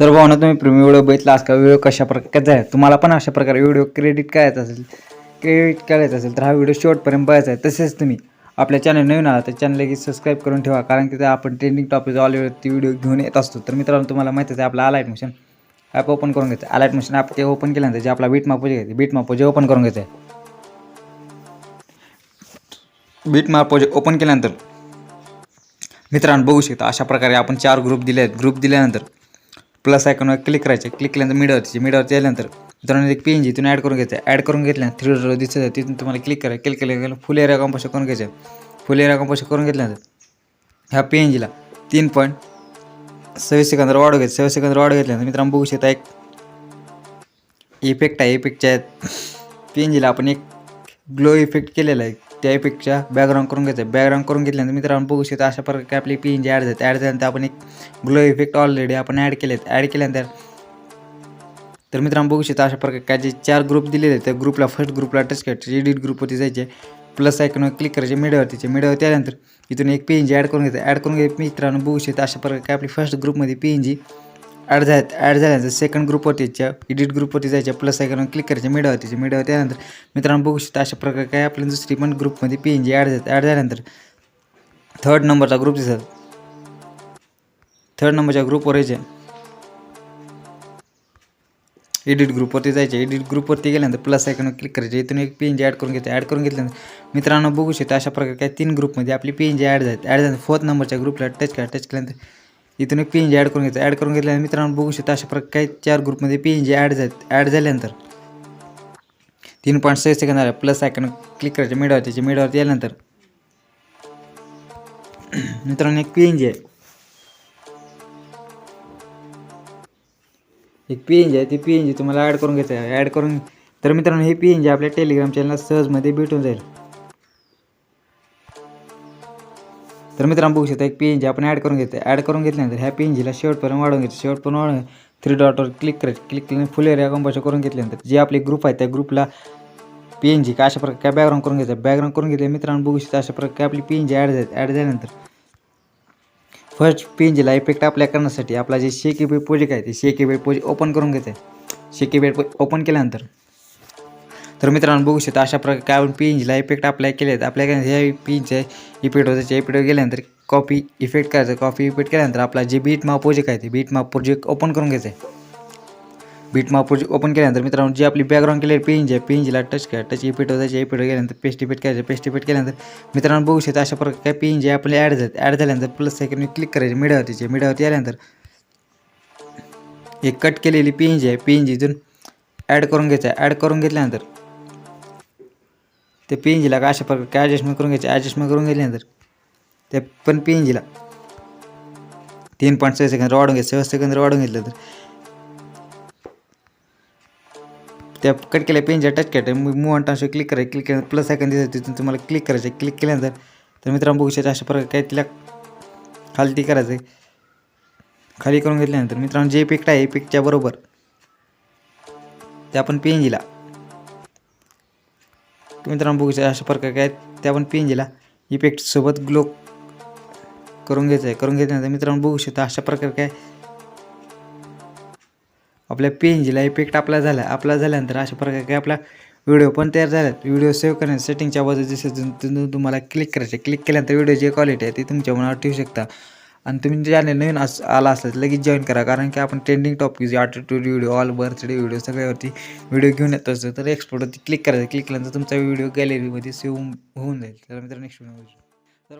जर भावना तुम्ही प्रेमी व्हिडिओ बघितला आज का? व्हिडिओ कशा प्रकारचा आहे? तुम्हाला पण अशा प्रकारे व्हिडिओ क्रेडिट करायचा असेल क्रेडिट करायचं असेल तर हा व्हिडिओ शेवटपर्यंत बघायचा आहे. तसेच तुम्ही आपल्या चॅनल नवीन आला तर चॅनल लगेच सबस्क्राईब करून ठेवा कारण की ते आपण ट्रेंडिंग टॉपिक ऑलरेडी व्हिडिओ घेऊन येत असतो. तर मित्रांनो तुम्हाला माहितीच आहे आपला अलाईट मिशन ॲप ओपन करून घ्यायचं अलाईट मिशन ॲप ते ओपन केल्यानंतर जे आपला बीट मापोजे घ्यायचे बीट मापोजे ओपन करून घ्यायचं आहे बीट मापोजे ओपन केल्यानंतर मित्रांनो बघू शकता अशा प्रकारे आपण चार ग्रुप दिले आहेत. ग्रुप दिल्यानंतर प्लस आयकॉनवर क्लिक करायचे. क्लिक केल्यानंतर मिडवरती मिडवरती आल्यानंतर मित्रांनो एक पी एन जी तिथून ॲड करून घ्यायचं. ॲड करून घेतल्यानंतर थ्री डॉलर दिसत आहे. तिथून तुम्हाला क्लिक करा क्लिक केलं गेलं फुल एरिया कॉम्पोशन करून घ्यायचं. फुल एरिया कॉम्पोशन करून घेतल्यानंतर ह्या पी एन जीला तीन पॉईंट सव्वीस सेकंदर वाढ घ्यायचं. सव्वीस सेकंदर वाढ घेतल्यानंतर मित्रांनो बघू शकता एक इफेक्ट आहे. इफेक्टच्या पी एन जीला आपण एक ग्लो इफेक्ट केलेला आहे. त्या इफेक्टच्या बॅकग्राऊंड करून घ्यायचं बॅकग्राऊंड करून घेतल्यानंतर मित्रांनो बघू शकता अशा प्रकारे आपली पी एन जी ॲड झाली. ॲड झाल्यानंतर आपण एक ग्लो इफेक्ट ऑलरेडी आपण ॲड केले आहेत ॲड केल्यानंतर तर मित्रांनो बघू शकता अशा प्रकारे काय जे चार ग्रुप दिलेले आहेत त्या ग्रुपला फर्स्ट ग्रुपला टच करायचे एडिट ग्रुपवरती जायचे प्लस आयकॉनवर क्लिक करायचे मिडियावरतीचे मिडियावरती आल्यानंतर इथून एक पी एन जी ॲड करून घ्यायचं ॲड करून घ्यायचं मित्रांनो बघू शकता अशा प्रकारे काय आपली फर्स्ट ग्रुपमध्ये पी एन जी ॲड झाल्यात ॲड झाल्यानंतर सेकंड ग्रुपवरतीच्या एडिट ग्रुपवरती जायच्या प्लस आयकॉनवर क्लिक करायचे मिडियावरतीचे मिडियावरती त्यानंतर मित्रांनो बघू शकता अशा प्रकारे काय आपल्या दुसरी पण ग्रुपमध्ये पी एन जी ॲड झाल्यात ॲड झाल्यानंतर थर्ड नंबरचा ग्रुप दिसत थर्ड नंबरच्या ग्रुपवर यायचे. एडिट ग्रुपवरती जायचे. एडिट ग्रुपवरती गेल्यानंतर प्लस आयकॉनवर क्लिक करायचे. इथून एक पी एन जी ॲड करून घ्यायचं ॲड करून घेतल्यानंतर मित्रांनो बघू शकता अशा प्रकारे काय तीन ग्रुपमध्ये आपली पी एन जी ॲड झाली. ॲड झाल्यानंतर फोर्थ नंबरच्या ग्रुपला टच करा. टच केल्यानंतर इथून एक पी एन जी ॲड करून घ्यायचं ॲड करून घेतल्यानंतर मित्रांनो बघू शकता अशा प्रकारे काही चार ग्रुपमध्ये पी एन जी ॲड झाले ॲड झाल्यानंतर तीन पॉईंट सहा सेकंद आल्या प्लस आयकॉन क्लिक करायचे मिडवरतीचे मिडवरती आल्यानंतर मित्रांनो एक पी एन जी आहे. एक पी एन जी आहे. ती पी एन जी तुम्हाला ॲड करून घ्यायचं आहे. ॲड करून तर मित्रांनो हे पी एन जी आपल्या टेलिग्राम चॅनलला सहजमध्ये भेटून जाईल. तर मित्रांनो बघू शकता एक पी एन जी आपण ॲड करून घेते ॲड करून घेतल्यानंतर ह्या पी एन जीला शेवटपर्यंत वाढवून घेते शेवटपर्यंत वाढवून थ्री डॉटवर क्लिक करायचं. क्लिक केल्याने फुल एरिया कंपोजर करून घेतल्यानंतर जे आपले ग्रुप आहे त्या ग्रुपला पी एन जी का अशा प्रकारे काय बॅकग्राऊंड करून घ्यायचं बॅकग्राऊंड करून घेतल्या मित्रांनो बघू शकता अशा प्रकारे आपली P N G add add झाल्यानंतर फर्स्ट पी एन जीला इफेक्ट अप्लाय करण्यासाठी आपला जे शेकी बेड प्रोजेक्ट आहे ते शेकी बेड प्रोजेक्ट ओपन करून घ्यायचं आहे शेकी बेड ओपन केल्यानंतर तर मित्रांनो बघू शकता अशा प्रकारे काय आपण पी एनजीला इफेक्ट अप्लाय केले आहेत अप्लाय केल्यानंतर ह्या पी एनच्या इफेक्ट होतं त्या इफेक्टवर गेल्यानंतर कॉपी इफेक्ट करायचं. कॉपी इफेक्ट केल्यानंतर आपला जे बीट माप प्रोजेक्ट आहे ते बीट माप प्रोजेक्ट ओपन करून घ्यायचं आहे बीट माप प्रोजेक्ट ओपन केल्यानंतर मित्रांनो जी आपली बॅकग्राऊंड केली पी एन आहे पी एन टच करा. टच इफेक्ट होतायचे इफेक्ट गेल्यानंतर पेस्ट इफेक्ट करायचं. पेस्ट इफेक्ट केल्यानंतर मित्रांनो बघू शकता अशा प्रकारे काय पी एन जी आपले ॲड झाले ॲड झाल्यानंतर प्लस सेकंड क्लिक करायचे मिडावरतीचे मिडावरती आल्यानंतर एक कट केलेली पी एन जी आहे. पी एन इथून ॲड करून घ्यायचं आहे. ॲड करून घेतल्यानंतर ते पी एन जीला का अशा प्रकारे ॲडजस्टमेंट करून घ्यायचे? ॲडजस्टमेंट करून घेतल्यानंतर त्या पण पी एन जीला तीन पॉईंट सहा सेकंद वाढून घ्यायचं सहा सेकंद वाढून घेतलं तर. त्या कट केल्या पेनच्या टच करायचं मूव ट्रान्सफर क्लिक करायचं. क्लिक केल्यानंतर प्लस आयकन दिसत तिथून तुम्हाला क्लिक करायचं. क्लिक केल्यानंतर तर मित्रांनो बघू शकता अशा प्रकारे काय तिला खालती करायचं आहे खाली करून घेतल्यानंतर मित्रांनो जे इफेक्ट आहे इफेक्टच्या बरोबर. ते आपण पी एन जीला मित्रांनो बघू शकता अशा प्रकारे काय त्या पण पी एन जीला इफेक्टसोबत ग्लो करून घ्यायचं आहे करून घेतल्यानंतर मित्रांनो बघू शकता अशा प्रकारे काय आपल्या पी एन जीला इफेक्ट आपला झाला. आपला झाल्यानंतर अशा प्रकारे काय आपला व्हिडिओ पण तयार झाल्यात. व्हिडिओ सेव्ह करण्यासाठी सेटिंगच्या बाजू दिसत तुम्हाला क्लिक करायचे क्लिक केल्यानंतर व्हिडिओची क्वालिटी आहे ती तुमच्या मनावर ठेवू शकता. आणि तुम्ही चॅनल नवीन अस आला असेल लगेच जॉईन करा. कारण की आपण trending topic attitude video all birthday video सगळ्यावरती video घेऊन येत असतो. तर एक्सपोर्टवरती क्लिक करायचं. क्लिक केल्यानंतर तुमचा व्हिडिओ गॅलरीमध्ये सेव्ह होऊन जाईल. तर मित्रांनो नेक्स्ट व्हिडिओ तर